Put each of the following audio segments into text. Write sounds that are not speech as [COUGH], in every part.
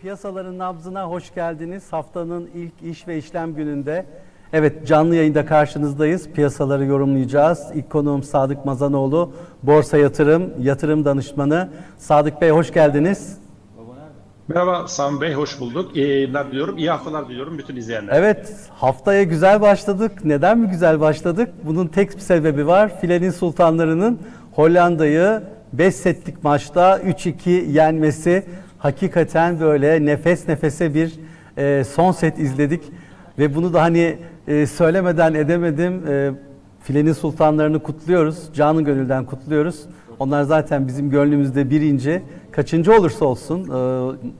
Piyasaların nabzına hoş geldiniz. Haftanın ilk iş ve işlem gününde. Evet canlı yayında karşınızdayız. Piyasaları yorumlayacağız. İlk konuğum Sadık Mazanoğlu. Borsa Yatırım, Yatırım Danışmanı. Sadık Bey hoş geldiniz. Merhaba Sami Bey, hoş bulduk. İyi yayınlar diliyorum, iyi haftalar diliyorum bütün izleyenlere. Evet haftaya güzel başladık. Neden mi güzel başladık? Bunun tek bir sebebi var. Filenin Sultanları'nın Hollanda'yı 5 setlik maçta 3-2 yenmesi. Hakikaten böyle nefes nefese bir e, son set izledik. Ve bunu da hani e, söylemeden edemedim. E, Filenin Sultanlarını kutluyoruz. Canı gönülden kutluyoruz. Onlar zaten bizim gönlümüzde birinci. Kaçıncı olursa olsun e,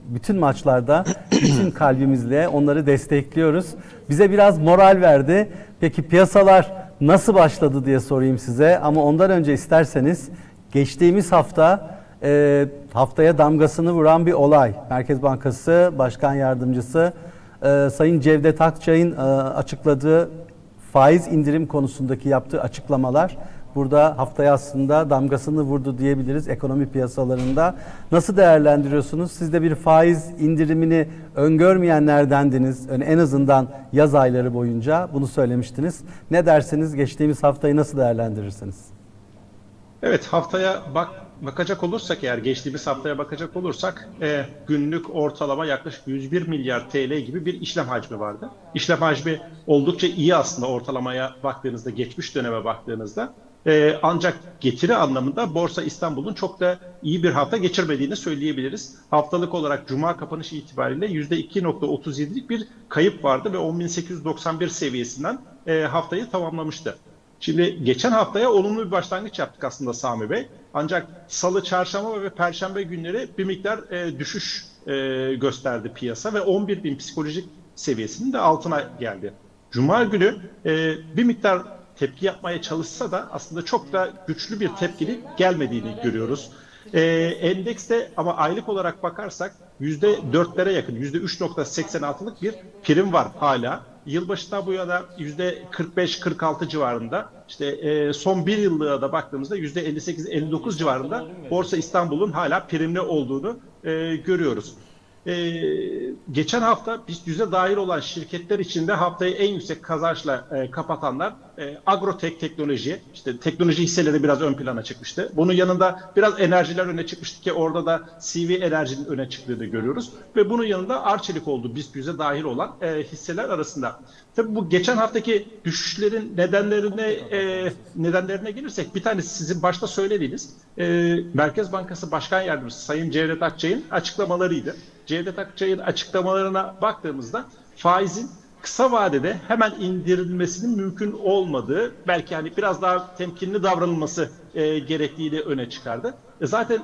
bütün maçlarda [CLEARS THROAT] bütün kalbimizle onları destekliyoruz. Bize biraz moral verdi. Peki piyasalar nasıl başladı diye sorayım size. Ama ondan önce isterseniz geçtiğimiz hafta e, haftaya damgasını vuran bir olay. Merkez Bankası Başkan Yardımcısı e, Sayın Cevdet Akçay'ın e, açıkladığı faiz indirim konusundaki yaptığı açıklamalar burada haftaya aslında damgasını vurdu diyebiliriz ekonomi piyasalarında. Nasıl değerlendiriyorsunuz? Siz de bir faiz indirimini öngörmeyenlerdendiniz. Yani en azından yaz ayları boyunca bunu söylemiştiniz. Ne dersiniz? Geçtiğimiz haftayı nasıl değerlendirirsiniz? Evet, haftaya bak bakacak olursak eğer geçtiğimiz haftaya bakacak olursak e, günlük ortalama yaklaşık 101 milyar TL gibi bir işlem hacmi vardı. İşlem hacmi oldukça iyi aslında ortalamaya baktığınızda, geçmiş döneme baktığınızda. E, ancak getiri anlamında Borsa İstanbul'un çok da iyi bir hafta geçirmediğini söyleyebiliriz. Haftalık olarak Cuma kapanışı itibariyle %2.37'lik bir kayıp vardı ve 10.891 seviyesinden e, haftayı tamamlamıştı. Şimdi geçen haftaya olumlu bir başlangıç yaptık aslında Sami Bey. Ancak salı, çarşamba ve perşembe günleri bir miktar e, düşüş e, gösterdi piyasa ve 11 bin psikolojik seviyesinin de altına geldi. Cuma günü e, bir miktar tepki yapmaya çalışsa da aslında çok da güçlü bir tepkili gelmediğini görüyoruz. E, endekste ama aylık olarak bakarsak %4'lere yakın, %3.86'lık bir prim var hala. Yılbaşından bu yana %45-46 civarında, işte e, son bir yıllığa da baktığımızda %58-59 civarında Borsa İstanbul'un hala primli olduğunu e, görüyoruz. Ee, geçen hafta BIST 100'e dahil olan şirketler içinde haftayı en yüksek kazançla e, kapatanlar e, Agrotek Teknoloji, işte teknoloji hisseleri biraz ön plana çıkmıştı. Bunun yanında biraz enerjiler öne çıkmıştı ki orada da CV Enerji'nin öne çıktığını görüyoruz. Ve bunun yanında Arçelik oldu BIST 100'e dahil olan e, hisseler arasında. Tabii bu geçen haftaki düşüşlerin nedenlerine e, nedenlerine gelirsek bir tanesi sizin başta söylediğiniz e, Merkez Bankası Başkan Yardımcısı Sayın Cevdet Akçay'ın açıklamalarıydı. Cevdet Akçay'ın açıklamalarına baktığımızda faizin kısa vadede hemen indirilmesinin mümkün olmadığı, belki hani biraz daha temkinli davranılması e, gerektiğini öne çıkardı. E, zaten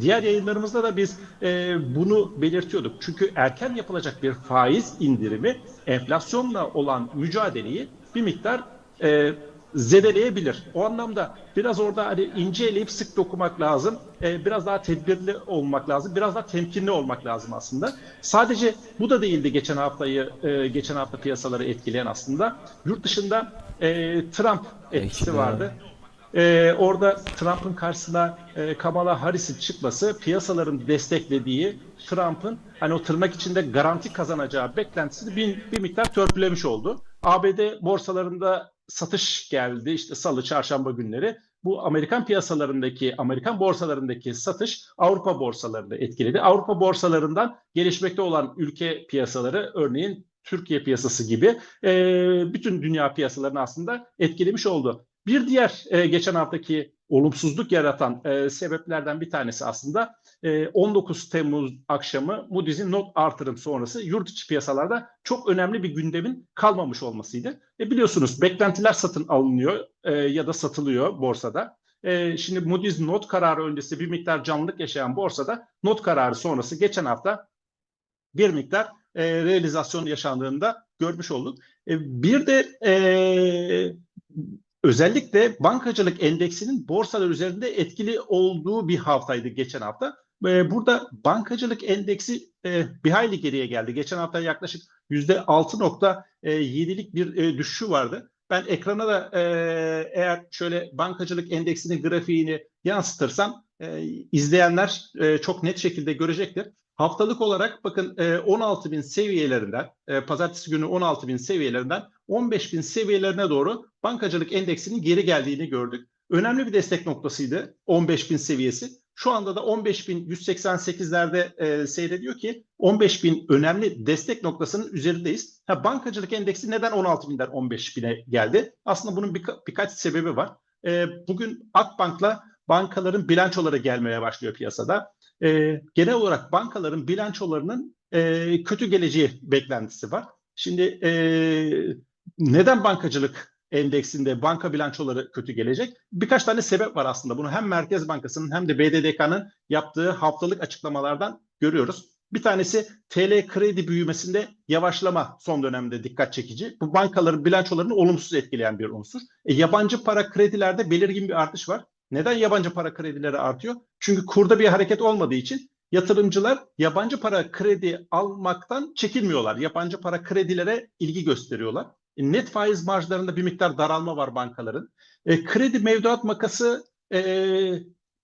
diğer yayınlarımızda da biz e, bunu belirtiyorduk. Çünkü erken yapılacak bir faiz indirimi enflasyonla olan mücadeleyi bir miktar e, zedeleyebilir. O anlamda biraz orada hani ince eleyip sık dokumak lazım. Ee, biraz daha tedbirli olmak lazım. Biraz daha temkinli olmak lazım aslında. Sadece bu da değildi geçen haftayı, e, geçen hafta piyasaları etkileyen aslında. Yurt dışında e, Trump etkisi vardı. Ee, orada Trump'ın karşısına e, Kamala Harris'in çıkması piyasaların desteklediği Trump'ın hani o tırnak içinde garanti kazanacağı beklentisini bir, bir miktar törpülemiş oldu. ABD borsalarında satış geldi işte salı çarşamba günleri. Bu Amerikan piyasalarındaki, Amerikan borsalarındaki satış Avrupa borsalarını etkiledi. Avrupa borsalarından gelişmekte olan ülke piyasaları örneğin Türkiye piyasası gibi e, bütün dünya piyasalarını aslında etkilemiş oldu. Bir diğer e, geçen haftaki olumsuzluk yaratan e, sebeplerden bir tanesi aslında 19 Temmuz akşamı Moody's'in not artırım sonrası yurt içi piyasalarda çok önemli bir gündemin kalmamış olmasıydı. E, biliyorsunuz beklentiler satın alınıyor e, ya da satılıyor borsada. E, şimdi Moody's not kararı öncesi bir miktar canlılık yaşayan borsada not kararı sonrası geçen hafta bir miktar e, realizasyon yaşandığında görmüş olduk. E, bir de e, özellikle bankacılık endeksinin borsalar üzerinde etkili olduğu bir haftaydı geçen hafta. Burada bankacılık endeksi bir hayli geriye geldi. Geçen hafta yaklaşık %6.7'lik bir düşüşü vardı. Ben ekrana da eğer şöyle bankacılık endeksinin grafiğini yansıtırsam izleyenler çok net şekilde görecektir. haftalık olarak bakın e, 16 bin seviyelerinden, e, pazartesi günü 16 bin seviyelerinden 15 bin seviyelerine doğru bankacılık endeksinin geri geldiğini gördük. Önemli bir destek noktasıydı 15 bin seviyesi. Şu anda da 15.188'lerde e, seyrediyor ki 15.000 önemli destek noktasının üzerindeyiz. Ha, bankacılık endeksi neden 16.000'den 15.000'e geldi? Aslında bunun birka- birkaç sebebi var. E, bugün Akbank'la bankaların bilançoları gelmeye başlıyor piyasada. E, genel olarak bankaların bilançolarının e, kötü geleceği beklentisi var. Şimdi e, neden bankacılık endeksinde banka bilançoları kötü gelecek? Birkaç tane sebep var aslında. Bunu hem Merkez Bankası'nın hem de BDDK'nın yaptığı haftalık açıklamalardan görüyoruz. Bir tanesi TL kredi büyümesinde yavaşlama son dönemde dikkat çekici. Bu bankaların bilançolarını olumsuz etkileyen bir unsur. E, yabancı para kredilerde belirgin bir artış var. Neden yabancı para kredileri artıyor? Çünkü kurda bir hareket olmadığı için yatırımcılar yabancı para kredi almaktan çekinmiyorlar. Yabancı para kredilere ilgi gösteriyorlar. E, net faiz marjlarında bir miktar daralma var bankaların. E, kredi mevduat makası e,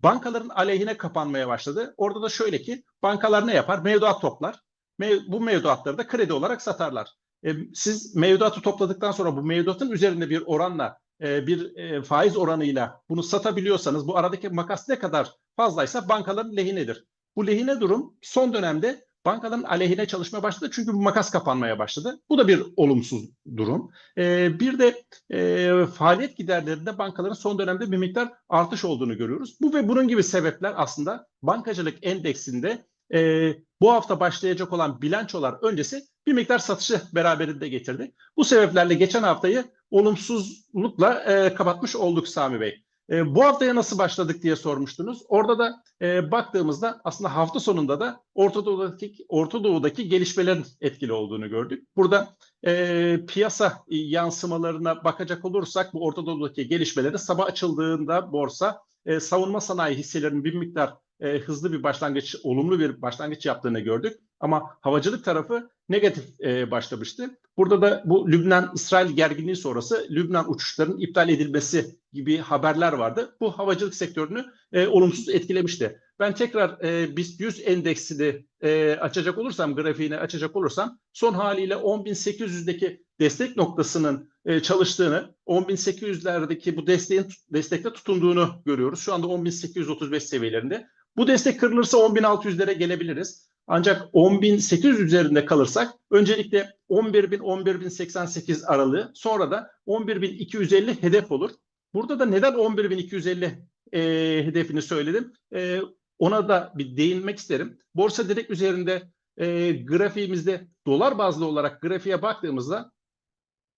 bankaların aleyhine kapanmaya başladı. Orada da şöyle ki bankalar ne yapar? Mevduat toplar. Mev- bu mevduatları da kredi olarak satarlar. E, siz mevduatı topladıktan sonra bu mevduatın üzerinde bir oranla e, bir e, faiz oranıyla bunu satabiliyorsanız bu aradaki makas ne kadar fazlaysa bankaların lehinedir. Bu lehine durum son dönemde bankaların aleyhine çalışmaya başladı çünkü bu makas kapanmaya başladı. Bu da bir olumsuz durum. E, bir de e, faaliyet giderlerinde bankaların son dönemde bir miktar artış olduğunu görüyoruz. Bu ve bunun gibi sebepler aslında bankacılık endeksinde e, bu hafta başlayacak olan bilançolar öncesi bir miktar satışı beraberinde getirdi. Bu sebeplerle geçen haftayı olumsuzlukla e, kapatmış olduk Sami Bey. E, bu haftaya nasıl başladık diye sormuştunuz. Orada da e, baktığımızda aslında hafta sonunda da Orta Doğu'daki, Orta Doğu'daki gelişmelerin etkili olduğunu gördük. Burada e, piyasa yansımalarına bakacak olursak bu Orta Doğu'daki gelişmeleri sabah açıldığında borsa e, savunma sanayi hisselerinin bir miktar e, hızlı bir başlangıç, olumlu bir başlangıç yaptığını gördük. Ama havacılık tarafı negatif e, başlamıştı. Burada da bu Lübnan-İsrail gerginliği sonrası Lübnan uçuşlarının iptal edilmesi gibi haberler vardı. Bu havacılık sektörünü e, olumsuz etkilemişti. Ben tekrar e, BIST 100 endeksini e, açacak olursam, grafiğini açacak olursam son haliyle 10.800'deki destek noktasının e, çalıştığını, 10.800'lerdeki bu desteğin destekte tutunduğunu görüyoruz. Şu anda 10.835 seviyelerinde. Bu destek kırılırsa 10.600'lere gelebiliriz. Ancak 10.800 üzerinde kalırsak öncelikle 11.000 11.088 aralığı sonra da 11.250 hedef olur. Burada da neden 11.250 e, hedefini söyledim? E, ona da bir değinmek isterim. Borsa direkt üzerinde e, grafiğimizde dolar bazlı olarak grafiğe baktığımızda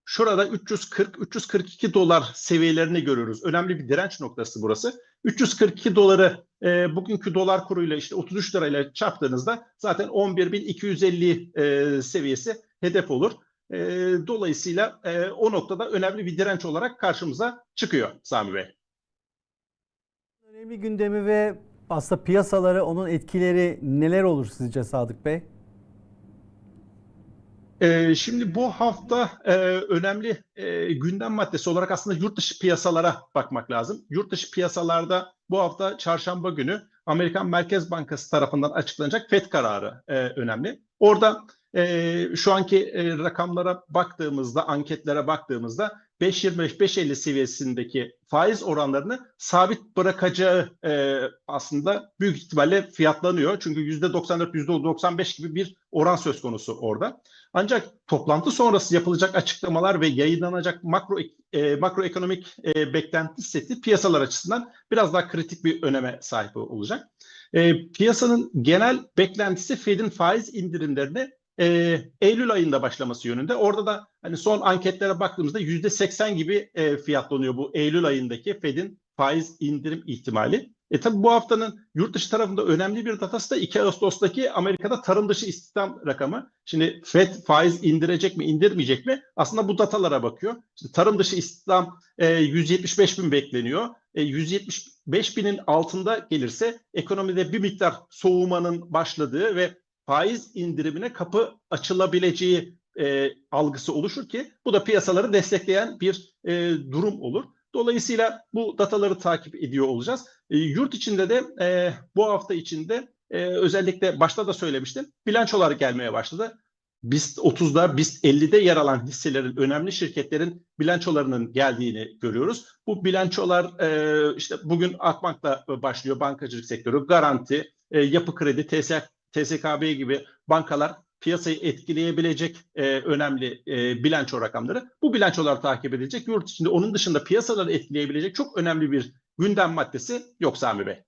şurada 340-342 dolar seviyelerini görüyoruz. Önemli bir direnç noktası burası. 342 doları e, bugünkü dolar kuruyla işte 33 lirayla çarptığınızda zaten 11.250 e, seviyesi hedef olur. E, dolayısıyla e, o noktada önemli bir direnç olarak karşımıza çıkıyor Sami Bey. Önemli gündemi ve aslında piyasaları, onun etkileri neler olur sizce Sadık Bey? Ee, şimdi bu hafta e, önemli e, gündem maddesi olarak aslında yurt dışı piyasalara bakmak lazım. Yurt dışı piyasalarda bu hafta çarşamba günü Amerikan Merkez Bankası tarafından açıklanacak FED kararı e, önemli. Orada e, şu anki rakamlara baktığımızda, anketlere baktığımızda 5.25-5.50 seviyesindeki faiz oranlarını sabit bırakacağı aslında büyük ihtimalle fiyatlanıyor. Çünkü %94, %95 gibi bir oran söz konusu orada. Ancak toplantı sonrası yapılacak açıklamalar ve yayınlanacak makro e, makroekonomik e, beklenti seti piyasalar açısından biraz daha kritik bir öneme sahip olacak. E, piyasanın genel beklentisi Fed'in faiz indirimlerine e, Eylül ayında başlaması yönünde. Orada da hani son anketlere baktığımızda yüzde 80 gibi e, fiyatlanıyor bu Eylül ayındaki Fed'in faiz indirim ihtimali. E tabi bu haftanın yurt dışı tarafında önemli bir datası da 2 Ağustos'taki Amerika'da tarım dışı istihdam rakamı. Şimdi Fed faiz indirecek mi indirmeyecek mi? Aslında bu datalara bakıyor. Şimdi tarım dışı istihdam e, 175 bin bekleniyor. E, 175 binin altında gelirse ekonomide bir miktar soğumanın başladığı ve faiz indirimine kapı açılabileceği e, algısı oluşur ki bu da piyasaları destekleyen bir e, durum olur. Dolayısıyla bu dataları takip ediyor olacağız. E, yurt içinde de e, bu hafta içinde e, özellikle başta da söylemiştim. Bilançolar gelmeye başladı. BIST 30'da, BIST 50'de yer alan hisselerin, önemli şirketlerin bilançolarının geldiğini görüyoruz. Bu bilançolar e, işte bugün Akbank'la başlıyor bankacılık sektörü, Garanti, e, Yapı Kredi, TS, TSKB gibi bankalar piyasayı etkileyebilecek e, önemli e, bilanço rakamları. Bu bilançolar takip edilecek. Yurt içinde onun dışında piyasaları etkileyebilecek çok önemli bir gündem maddesi yok Sami Bey.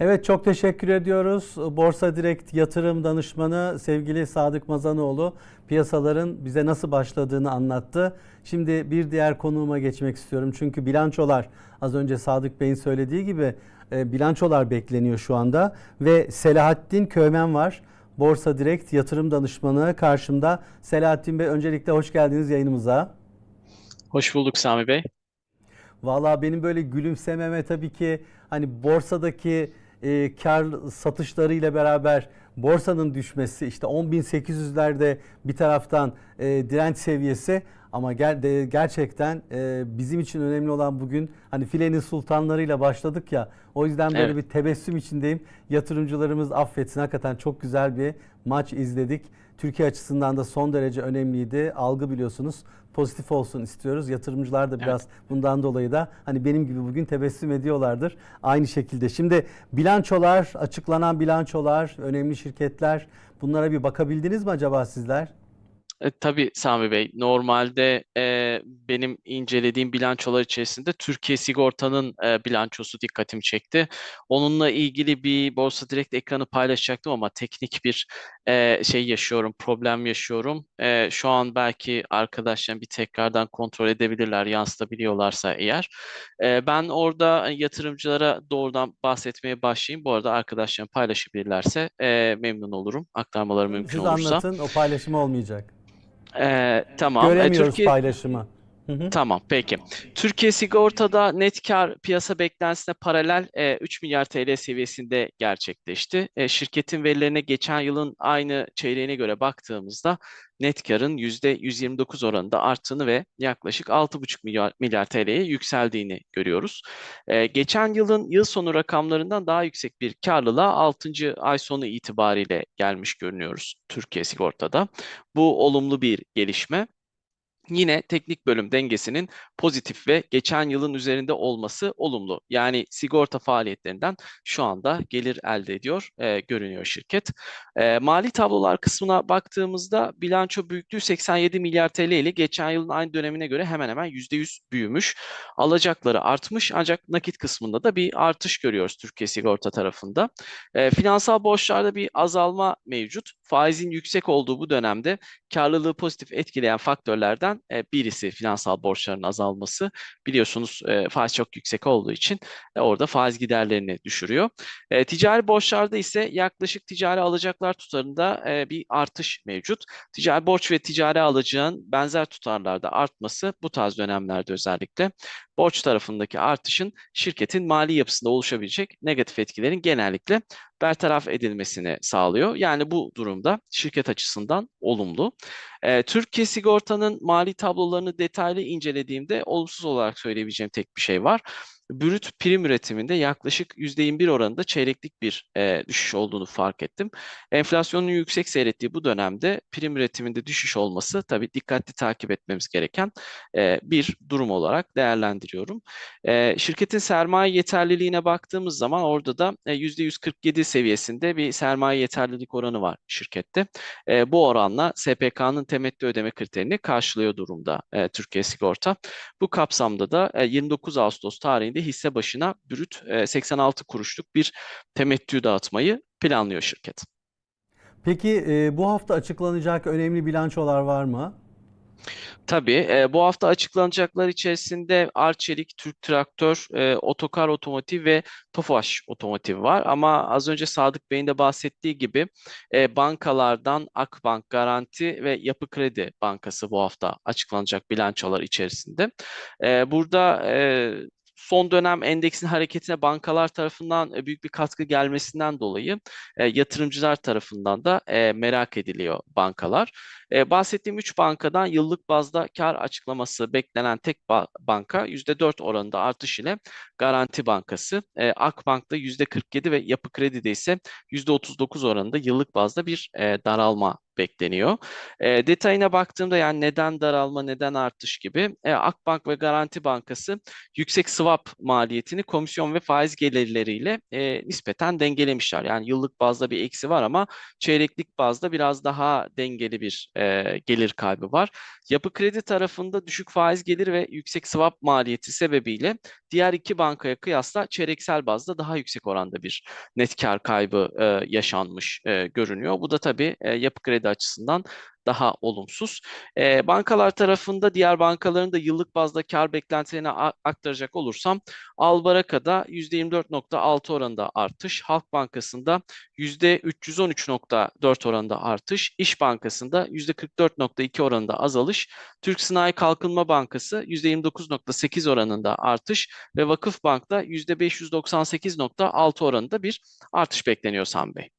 Evet çok teşekkür ediyoruz. Borsa Direkt yatırım danışmanı sevgili Sadık Mazanoğlu piyasaların bize nasıl başladığını anlattı. Şimdi bir diğer konuğuma geçmek istiyorum. Çünkü bilançolar az önce Sadık Bey'in söylediği gibi e, bilançolar bekleniyor şu anda ve Selahattin Kömen var. Borsa Direkt yatırım danışmanı karşımda. Selahattin Bey öncelikle hoş geldiniz yayınımıza. Hoş bulduk Sami Bey. Valla benim böyle gülümsememe tabii ki hani borsadaki e, kar satışlarıyla beraber borsanın düşmesi işte 10.800'lerde bir taraftan e, direnç seviyesi ama ger- de- gerçekten e, bizim için önemli olan bugün hani filenin sultanlarıyla başladık ya o yüzden böyle Evet. bir tebessüm içindeyim. Yatırımcılarımız affetsin hakikaten çok güzel bir maç izledik. Türkiye açısından da son derece önemliydi. Algı biliyorsunuz pozitif olsun istiyoruz. Yatırımcılar da biraz bundan dolayı da hani benim gibi bugün tebessüm ediyorlardır. Aynı şekilde. Şimdi bilançolar, açıklanan bilançolar, önemli şirketler bunlara bir bakabildiniz mi acaba sizler? E, tabii Sami Bey, normalde e, benim incelediğim bilançolar içerisinde Türkiye Sigorta'nın e, bilançosu dikkatimi çekti. Onunla ilgili bir Borsa Direkt ekranı paylaşacaktım ama teknik bir e, şey yaşıyorum, problem yaşıyorum. E, şu an belki arkadaşlar bir tekrardan kontrol edebilirler, yansıtabiliyorlarsa eğer. E, ben orada yatırımcılara doğrudan bahsetmeye başlayayım. Bu arada arkadaşlarım paylaşabilirlerse e, memnun olurum. Aktarmaları mümkün Siz olursa. anlatın o paylaşım olmayacak. Ee, tamam. Göremiyoruz Türkiye paylaşımı. Tamam peki. Türkiye Sigorta'da net kar piyasa beklentisine paralel e, 3 milyar TL seviyesinde gerçekleşti. E, şirketin verilerine geçen yılın aynı çeyreğine göre baktığımızda net karın %129 oranında arttığını ve yaklaşık 6,5 milyar, milyar TL'ye yükseldiğini görüyoruz. E, geçen yılın yıl sonu rakamlarından daha yüksek bir karlılığa 6. ay sonu itibariyle gelmiş görünüyoruz Türkiye Sigorta'da. Bu olumlu bir gelişme. Yine teknik bölüm dengesinin pozitif ve geçen yılın üzerinde olması olumlu. Yani sigorta faaliyetlerinden şu anda gelir elde ediyor, e, görünüyor şirket. E, mali tablolar kısmına baktığımızda bilanço büyüklüğü 87 milyar TL ile geçen yılın aynı dönemine göre hemen hemen %100 büyümüş. Alacakları artmış ancak nakit kısmında da bir artış görüyoruz Türkiye Sigorta tarafında. E, finansal borçlarda bir azalma mevcut. Faizin yüksek olduğu bu dönemde karlılığı pozitif etkileyen faktörlerden e, birisi finansal borçların azalması. Biliyorsunuz e, faiz çok yüksek olduğu için e, orada faiz giderlerini düşürüyor. Ticari borçlarda ise yaklaşık ticari alacaklar tutarında bir artış mevcut. Ticari borç ve ticari alacağın benzer tutarlarda artması bu tarz dönemlerde özellikle borç tarafındaki artışın şirketin mali yapısında oluşabilecek negatif etkilerin genellikle bertaraf edilmesini sağlıyor. Yani bu durumda şirket açısından olumlu. Ee, Türkiye Sigorta'nın mali tablolarını detaylı incelediğimde olumsuz olarak söyleyebileceğim tek bir şey var. Brüt prim üretiminde yaklaşık %21 oranında çeyreklik bir e, düşüş olduğunu fark ettim. Enflasyonun yüksek seyrettiği bu dönemde prim üretiminde düşüş olması tabii dikkatli takip etmemiz gereken e, bir durum olarak değerlendiriyorum. E, şirketin sermaye yeterliliğine baktığımız zaman orada da e, %147 seviyesinde bir sermaye yeterlilik oranı var şirkette. E, bu oranla SPK'nın temettü ödeme kriterini karşılıyor durumda e, Türkiye Sigorta. Bu kapsamda da e, 29 Ağustos tarihinde hisse başına brüt e, 86 kuruşluk bir temettü dağıtmayı planlıyor şirket. Peki e, bu hafta açıklanacak önemli bilançolar var mı? Tabii e, bu hafta açıklanacaklar içerisinde Arçelik, Türk Traktör, e, Otokar Otomotiv ve Tofaş Otomotiv var. Ama az önce Sadık Bey'in de bahsettiği gibi e, bankalardan Akbank, Garanti ve Yapı Kredi Bankası bu hafta açıklanacak bilançolar içerisinde. E, burada e, son dönem endeksin hareketine bankalar tarafından e, büyük bir katkı gelmesinden dolayı e, yatırımcılar tarafından da e, merak ediliyor bankalar. E, bahsettiğim 3 bankadan yıllık bazda kar açıklaması beklenen tek ba- banka %4 oranında artış ile Garanti Bankası. E, Akbank'ta %47 ve Yapı Kredi'de ise %39 oranında yıllık bazda bir e, daralma bekleniyor. E, detayına baktığımda yani neden daralma, neden artış gibi e, Akbank ve Garanti Bankası yüksek swap maliyetini komisyon ve faiz gelirleriyle e, nispeten dengelemişler. Yani yıllık bazda bir eksi var ama çeyreklik bazda biraz daha dengeli bir e, gelir kaybı var. Yapı Kredi tarafında düşük faiz gelir ve yüksek swap maliyeti sebebiyle diğer iki bankaya kıyasla çeyreksel bazda daha yüksek oranda bir net kar kaybı e, yaşanmış e, görünüyor. Bu da tabii e, Yapı Kredi açısından daha olumsuz. E, bankalar tarafında diğer bankaların da yıllık bazda kar beklentilerini aktaracak olursam Albaraka'da %24.6 oranında artış, Halk Bankası'nda %313.4 oranında artış, İş Bankası'nda %44.2 oranında azalış, Türk Sanayi Kalkınma Bankası %29.8 oranında artış ve Vakıfbank'ta %598.6 oranında bir artış bekleniyor Sami Bey.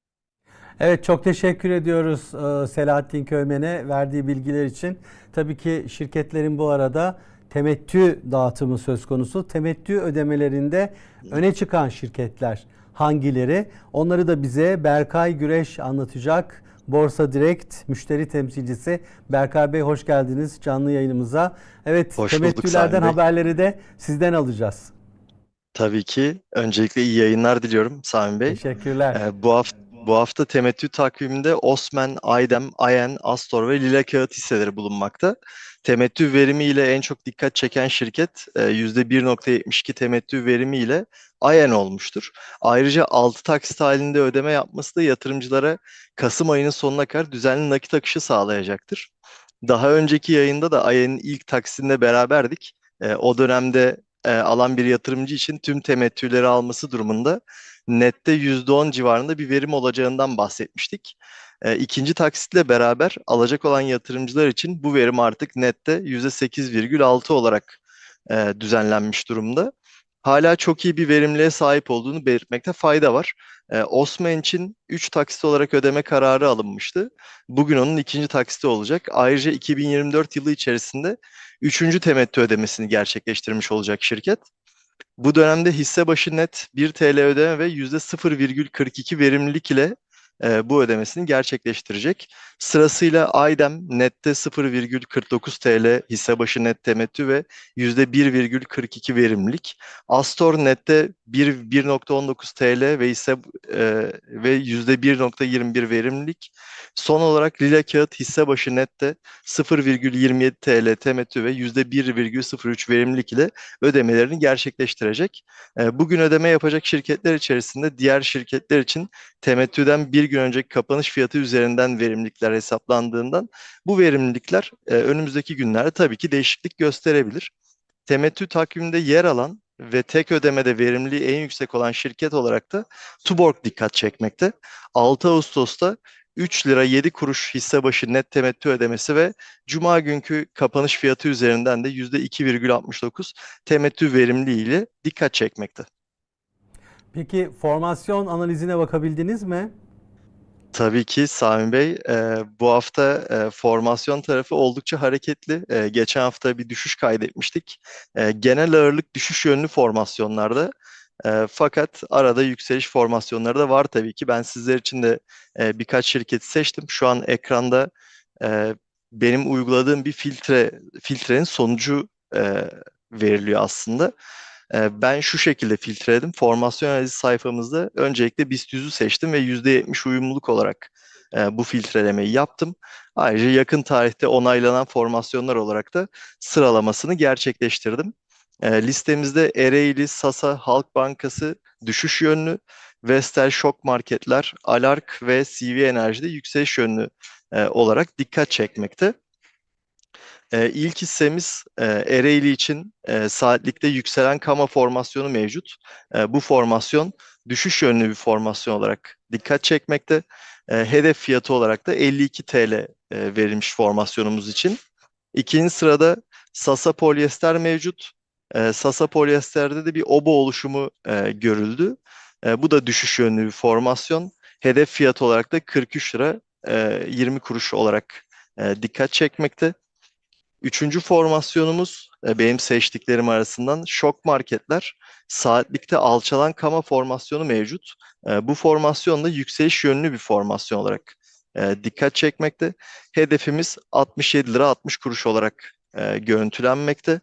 Evet çok teşekkür ediyoruz e, Selahattin Köymen'e verdiği bilgiler için. Tabii ki şirketlerin bu arada temettü dağıtımı söz konusu. Temettü ödemelerinde öne çıkan şirketler hangileri? Onları da bize Berkay Güreş anlatacak. Borsa Direkt müşteri temsilcisi Berkay Bey hoş geldiniz canlı yayınımıza. Evet Hoş temettülerden haberleri de sizden alacağız. Tabii ki. Öncelikle iyi yayınlar diliyorum Sami Bey. Teşekkürler. Ee, bu hafta bu hafta temettü takviminde Osman, Aydem, Ayen, Astor ve Lila Kağıt hisseleri bulunmakta. Temettü verimiyle en çok dikkat çeken şirket e, %1.72 temettü verimiyle Ayen olmuştur. Ayrıca 6 taksit halinde ödeme yapması da yatırımcılara Kasım ayının sonuna kadar düzenli nakit akışı sağlayacaktır. Daha önceki yayında da Ayen'in ilk taksitinde beraberdik. E, o dönemde e, alan bir yatırımcı için tüm temettüleri alması durumunda nette %10 civarında bir verim olacağından bahsetmiştik. E, ikinci taksitle beraber alacak olan yatırımcılar için bu verim artık nette %8,6 olarak e, düzenlenmiş durumda. Hala çok iyi bir verimliliğe sahip olduğunu belirtmekte fayda var. E, Osman için 3 taksit olarak ödeme kararı alınmıştı. Bugün onun ikinci taksiti olacak. Ayrıca 2024 yılı içerisinde üçüncü temettü ödemesini gerçekleştirmiş olacak şirket. Bu dönemde hisse başı net 1 TL ödeme ve %0,42 verimlilik ile e, bu ödemesini gerçekleştirecek. Sırasıyla Aydem nette 0,49 TL hisse başı net temettü ve %1,42 verimlilik. Astor nette 1 1.19 TL ve hisse e, ve %1.21 verimlilik. Son olarak Lila Kağıt hisse başı nette 0,27 TL temettü ve %1,03 verimlilik ile ödemelerini gerçekleştirecek. E, Bugün ödeme yapacak şirketler içerisinde diğer şirketler için temettüden bir gün önceki kapanış fiyatı üzerinden verimlilikler hesaplandığından bu verimlilikler e, önümüzdeki günlerde tabii ki değişiklik gösterebilir. Temettü takviminde yer alan ve tek ödemede verimliliği en yüksek olan şirket olarak da Tuborg dikkat çekmekte. 6 Ağustos'ta 3 lira 7 kuruş hisse başı net temettü ödemesi ve Cuma günkü kapanış fiyatı üzerinden de %2,69 temettü verimliliği ile dikkat çekmekte. Peki formasyon analizine bakabildiniz mi? Tabii ki Sami Bey, e, bu hafta e, formasyon tarafı oldukça hareketli. E, geçen hafta bir düşüş kaydetmiştik. E, genel ağırlık düşüş yönlü formasyonlarda. E, fakat arada yükseliş formasyonları da var tabii ki. Ben sizler için de e, birkaç şirketi seçtim. Şu an ekranda e, benim uyguladığım bir filtre filtrenin sonucu e, veriliyor aslında. E, Ben şu şekilde filtreledim. Formasyon analizi sayfamızda öncelikle BIST 100'ü seçtim ve %70 uyumluluk olarak e, bu filtrelemeyi yaptım. Ayrıca yakın tarihte onaylanan formasyonlar olarak da sıralamasını gerçekleştirdim. E, Listemizde Ereğli, Sasa, Halk Bankası düşüş yönlü, Vestel Şok Marketler, Alark ve CV Enerji'de yükseliş yönlü e, olarak dikkat çekmekte. E, ilk hissemiz e, Ereğli için e, saatlikte yükselen kama formasyonu mevcut. E, bu formasyon düşüş yönlü bir formasyon olarak dikkat çekmekte. E, hedef fiyatı olarak da 52 TL e, verilmiş formasyonumuz için. İkinci sırada Sasa polyester mevcut. E, Sasa polyesterde de bir obo oluşumu e, görüldü. E, bu da düşüş yönlü bir formasyon. Hedef fiyat olarak da 43 lira e, 20 kuruş olarak e, dikkat çekmekte. Üçüncü formasyonumuz e, benim seçtiklerim arasından şok marketler. Saatlikte alçalan kama formasyonu mevcut. E, bu formasyon da yükseliş yönlü bir formasyon olarak e, dikkat çekmekte. Hedefimiz 67 lira 60 kuruş olarak görüntülenmekte.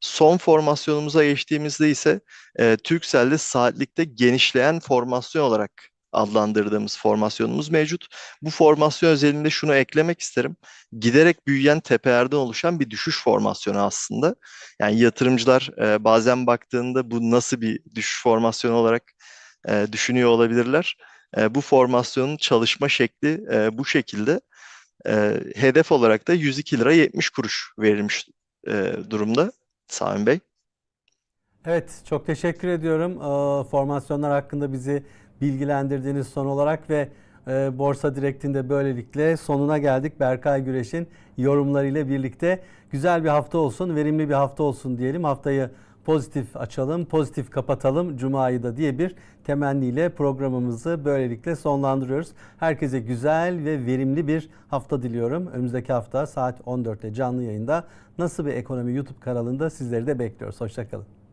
Son formasyonumuza geçtiğimizde ise e, Turkcell'de saatlikte genişleyen formasyon olarak adlandırdığımız formasyonumuz mevcut. Bu formasyon özelinde şunu eklemek isterim. Giderek büyüyen tepelerden oluşan bir düşüş formasyonu aslında. Yani yatırımcılar e, bazen baktığında bu nasıl bir düşüş formasyonu olarak e, düşünüyor olabilirler. E, bu formasyonun çalışma şekli e, bu şekilde. E, hedef olarak da 102 lira 70 kuruş verilmiş e, durumda Sami Bey. Evet, çok teşekkür ediyorum Ee, formasyonlar hakkında bizi bilgilendirdiğiniz son olarak ve e, Borsa Direkt'in de böylelikle sonuna geldik. Berkay Güreş'in yorumlarıyla birlikte güzel bir hafta olsun, verimli bir hafta olsun diyelim. Haftayı pozitif açalım, pozitif kapatalım Cuma'yı da diye bir temenniyle programımızı böylelikle sonlandırıyoruz. Herkese güzel ve verimli bir hafta diliyorum. Önümüzdeki hafta saat 14'te canlı yayında Nasıl bir Ekonomi YouTube kanalında sizleri de bekliyoruz. Hoşçakalın.